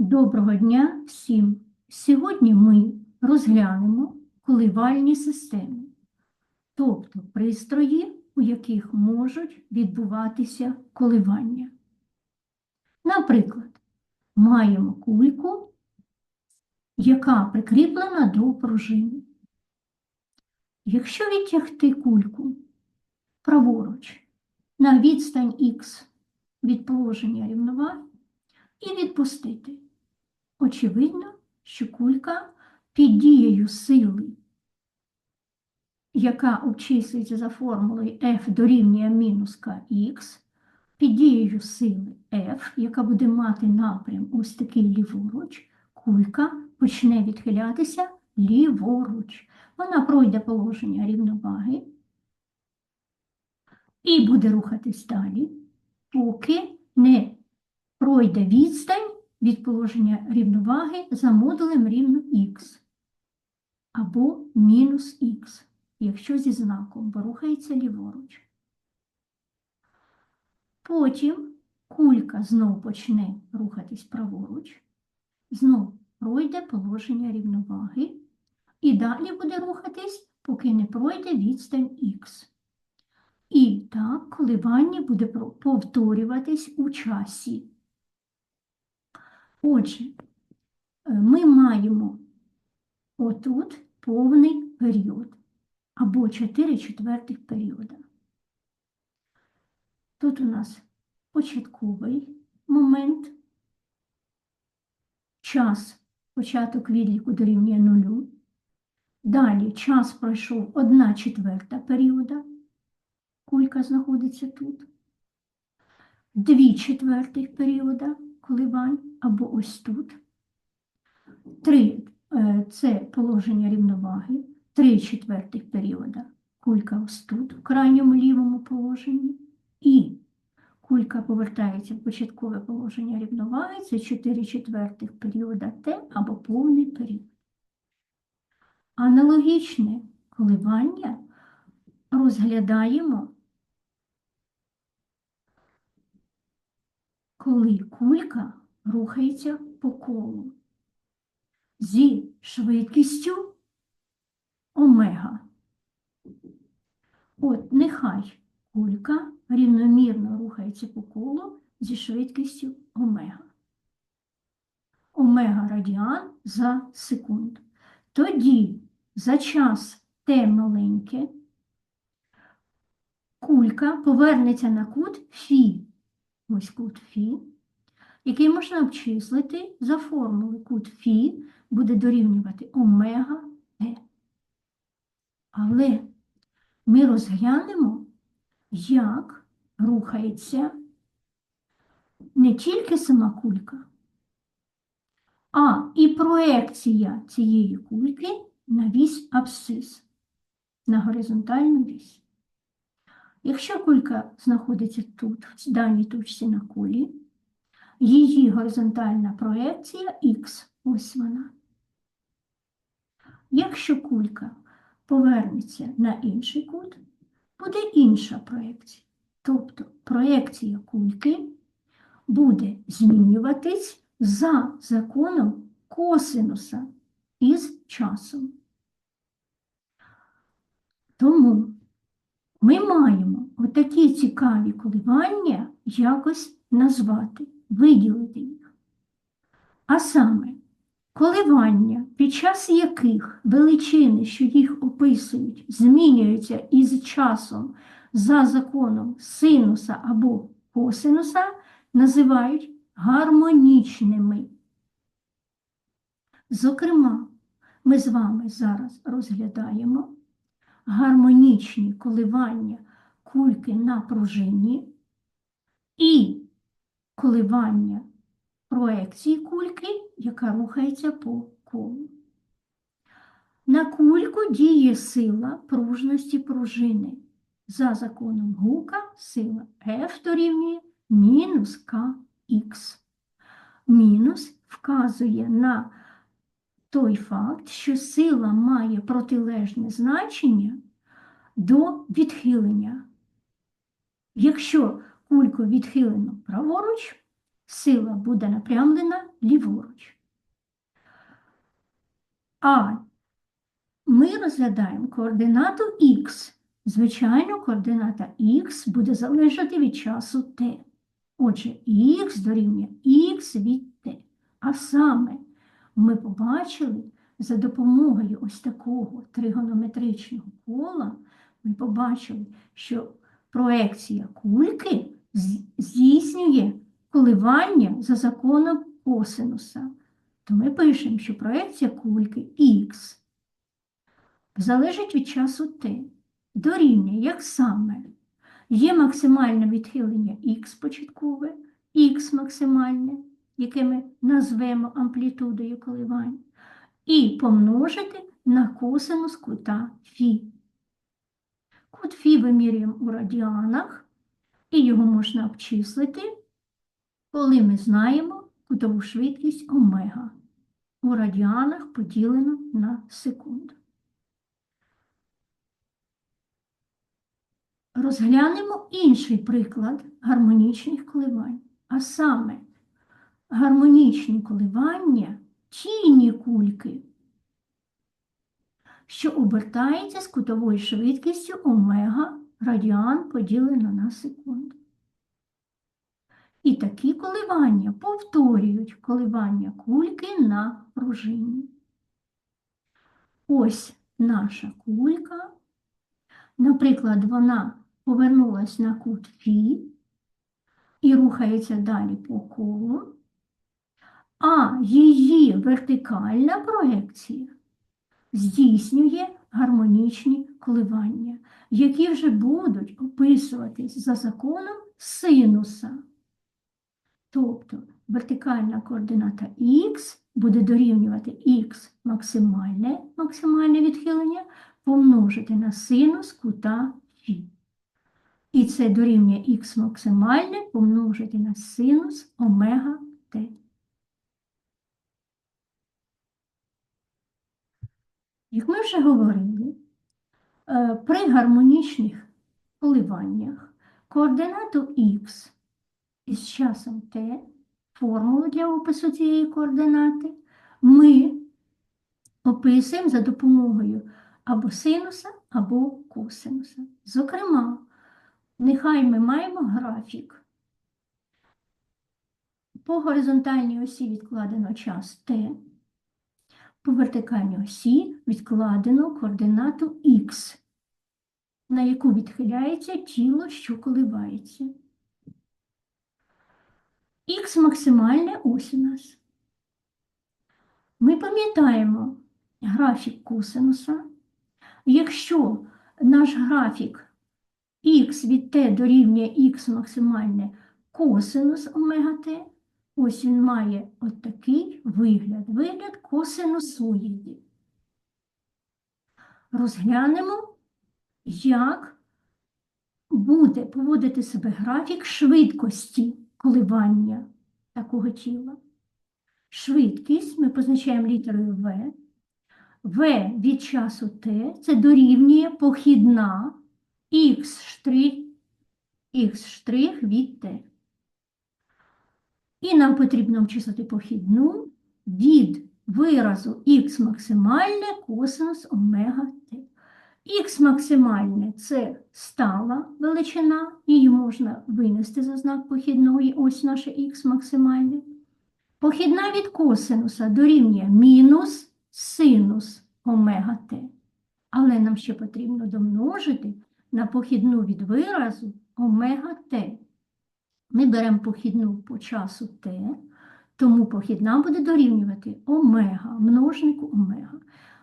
Доброго дня всім! Сьогодні ми розглянемо коливальні системи, тобто пристрої, у яких можуть відбуватися коливання. Наприклад, маємо кульку, яка прикріплена до пружини. Якщо відтягти кульку праворуч на відстань х від положення рівноваги і відпустити, очевидно, що кулька під дією сили, яка обчислюється за формулою F дорівнює мінус kx, під дією сили F, яка буде мати напрям ось такий ліворуч, кулька почне відхилятися ліворуч. Вона пройде положення рівноваги і буде рухатись далі, поки не пройде відстань від положення рівноваги за модулем рівно х або мінус х, якщо зі знаком, бо рухається ліворуч. Потім кулька знов почне рухатись праворуч, знов пройде положення рівноваги і далі буде рухатись, поки не пройде відстань х. І так коливання буде повторюватись у часі. Отже, е, ми маємо отут повний період або 4 четвертих періода. Тут у нас початковий момент, час, початок відліку дорівнює нулю. Далі час пройшов 1 четверта періода, кулька знаходиться тут. Дві четвертих періода коливань або ось тут. Три е, це положення рівноваги, три четвертих періода. Кулька ось тут, в крайньому лівому положенні. І кулька повертається в початкове положення рівноваги, це 4 четвертих періода Т або повний період. Аналогічне коливання розглядаємо коли кулька рухається по колу зі швидкістю омега. От нехай кулька рівномірно рухається по колу зі швидкістю омега. Омега радіан за секунду. Тоді за час Т маленьке кулька повернеться на кут Фі ось кут Фі, який можна обчислити за формулою кут Фі буде дорівнювати омега Т. Але ми розглянемо, як рухається не тільки сама кулька, а і проекція цієї кульки на вісь абсцис, на горизонтальну вісь. Якщо кулька знаходиться тут, в даній точці на кулі, її горизонтальна проекція х, ось вона. Якщо кулька повернеться на інший кут, буде інша проекція. Тобто проекція кульки буде змінюватись за законом косинуса із часом. Тому ми маємо отакі цікаві коливання якось назвати, виділити їх. А саме, коливання, під час яких величини, що їх описують, змінюються із часом за законом синуса або косинуса, називають гармонічними. Зокрема, ми з вами зараз розглядаємо гармонічні коливання кульки на пружині і коливання проекції кульки, яка рухається по колу. На кульку діє сила пружності пружини. За законом Гука сила F дорівнює мінус Kx. Мінус вказує на той факт, що сила має протилежне значення до відхилення. Якщо кульку відхилено праворуч, сила буде напрямлена ліворуч. А ми розглядаємо координату х. Звичайно, координата х буде залежати від часу t. Отже, х дорівнює х від t. А саме ми побачили за допомогою ось такого тригонометричного кола, ми побачили, що проекція кульки здійснює коливання за законом косинуса. То ми пишемо, що проекція кульки х залежить від часу t. Дорівнює, як саме, є максимальне відхилення х початкове, х максимальне, яке ми назвемо амплітудою коливань, і помножити на косинус кута фі. Кут фі вимірюємо у радіанах, і його можна обчислити, коли ми знаємо кутову швидкість омега. У радіанах поділено на секунду. Розглянемо інший приклад гармонічних коливань, а саме гармонічні коливання тіні кульки, що обертається з кутовою швидкістю омега радіан поділено на секунду. І такі коливання повторюють коливання кульки на пружині. Ось наша кулька. Наприклад, вона повернулась на кут Фі і рухається далі по колу, а її вертикальна проекція здійснює гармонічні коливання, які вже будуть описуватись за законом синуса. Тобто вертикальна координата х буде дорівнювати х максимальне, максимальне відхилення помножити на синус кута фі. І це дорівнює х максимальне помножити на синус омега т. Як ми вже говорили, е, при гармонічних коливаннях координату х із часом t, формулу для опису цієї координати, ми описуємо за допомогою або синуса, або косинуса. Зокрема, нехай ми маємо графік. По горизонтальній осі відкладено час t, по вертикальній осі відкладено координату х, на яку відхиляється тіло, що коливається. Х максимальне ось у нас. Ми пам'ятаємо графік косинуса. Якщо наш графік х від t дорівнює х максимальне косинус омега t, ось він має от такий вигляд, вигляд косинусоїді. Розглянемо, як буде поводити себе графік швидкості коливання такого тіла. Швидкість ми позначаємо літерою v. v від часу t це дорівнює похідна штрих, від t. І нам потрібно обчислити похідну від виразу х максимальне косинус омега t. Х максимальне це стала величина, її можна винести за знак похідної, ось наше х максимальне. Похідна від косинуса дорівнює мінус синус омега t. Але нам ще потрібно домножити на похідну від виразу омега t. Ми беремо похідну по часу t, тому похідна буде дорівнювати омега, множнику омега.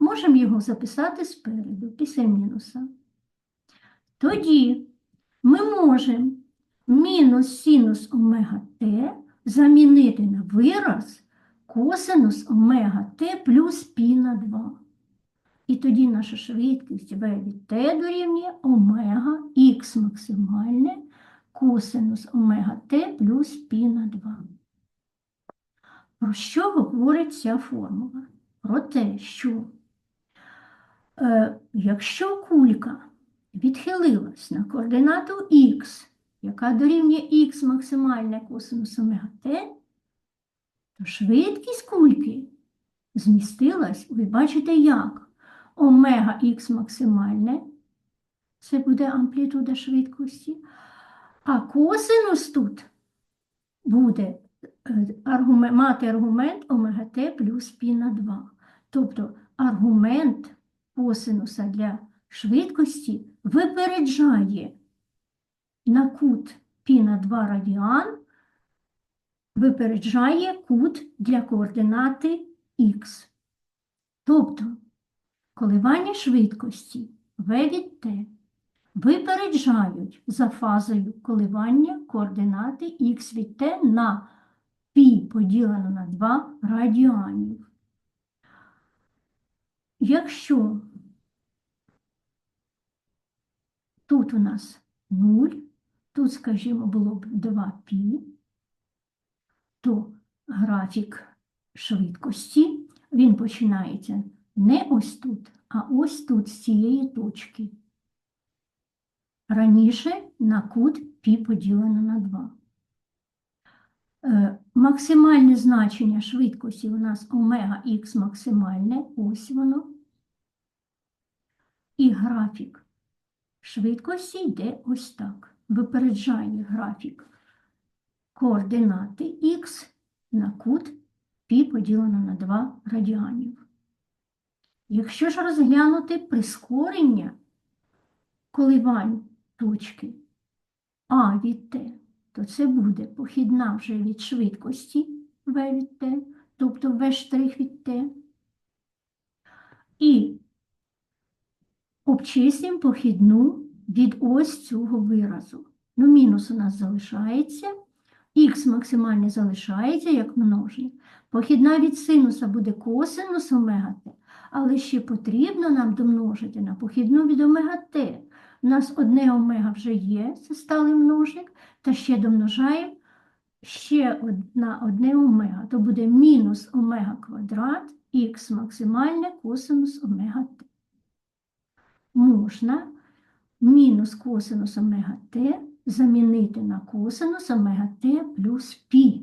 Можемо його записати спереду, після мінуса. Тоді ми можемо мінус синус омега t замінити на вираз косинус омега t плюс пі на 2. І тоді наша швидкість v від t дорівнює омега х максимальне косинус омега t плюс пі на 2. Про що говорить ця формула? Про те, що е, якщо кулька відхилилась на координату х яка дорівнює х максимальне косинус омега t, то швидкість кульки змістилась, ви бачите, як омега х максимальне, це буде амплітуда швидкості, а косинус тут буде е, аргумен- мати аргумент омега t плюс пі на 2. Тобто аргумент косинуса для швидкості випереджає на кут пі на 2 радіан, випереджає кут для координати х. Тобто коливання швидкості v від t випереджають за фазою коливання координати х від t на π поділено на 2 радіанів. Якщо тут у нас 0, тут, скажімо, було б 2π, то графік швидкості, він починається не ось тут, а ось тут, з цієї точки. Раніше на кут π поділено на 2. Е, Максимальне значення швидкості у нас омега х максимальне, ось воно. І графік швидкості йде ось так. Випереджає графік координати х на кут π поділено на 2 радіанів. Якщо ж розглянути прискорення коливань точки А від Т, то це буде похідна вже від швидкості В від Т, тобто В' штрих від Т. І обчислюємо похідну від ось цього виразу. Ну, мінус у нас залишається, х максимально залишається як множник. Похідна від синуса буде косинус омега Т, але ще потрібно нам домножити на похідну від омега Т. У нас одне омега вже є, це сталий множник, та ще домножаємо ще одна, одне омега, то буде мінус омега квадрат х максимальне косинус омега Т. Можна мінус косинус омега Т замінити на косинус омега Т плюс пі.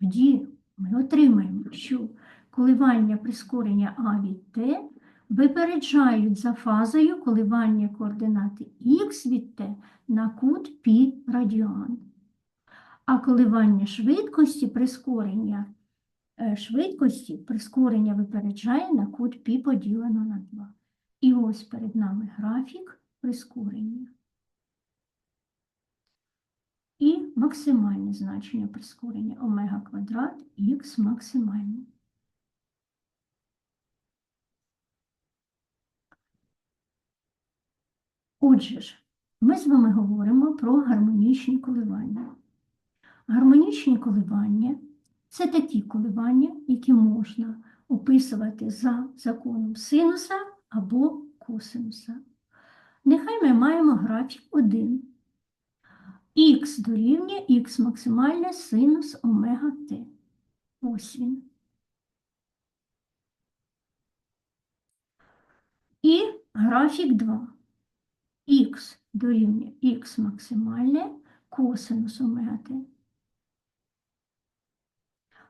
Тоді ми отримаємо, що коливання прискорення А від Т випереджають за фазою коливання координати х від Т на кут π радіан. А коливання швидкості прискорення е, швидкості прискорення випереджає на кут π поділено на 2. І ось перед нами графік прискорення. І максимальне значення прискорення омега квадрат х максимальне. Отже ж, ми з вами говоримо про гармонічні коливання. Гармонічні коливання це такі коливання, які можна описувати за законом синуса або косинуса. Нехай ми маємо графік 1. Х дорівнює х максимальне синус омега t. Ось він. І графік 2. Х дорівнює х максимальне косинус омега t.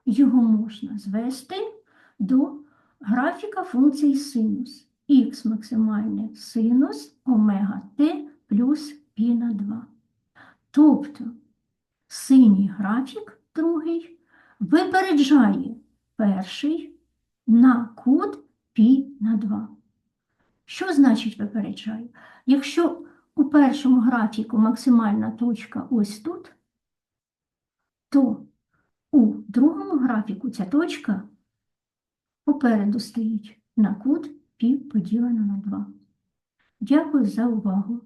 Його можна звести до графіка функції синус. Х максимальне синус омега t плюс π на 2. Тобто синій графік другий випереджає перший на кут π на 2. Що значить випереджаю? Якщо у першому графіку максимальна точка ось тут, то у другому графіку ця точка попереду стоїть на кут π поділено на 2. Дякую за увагу.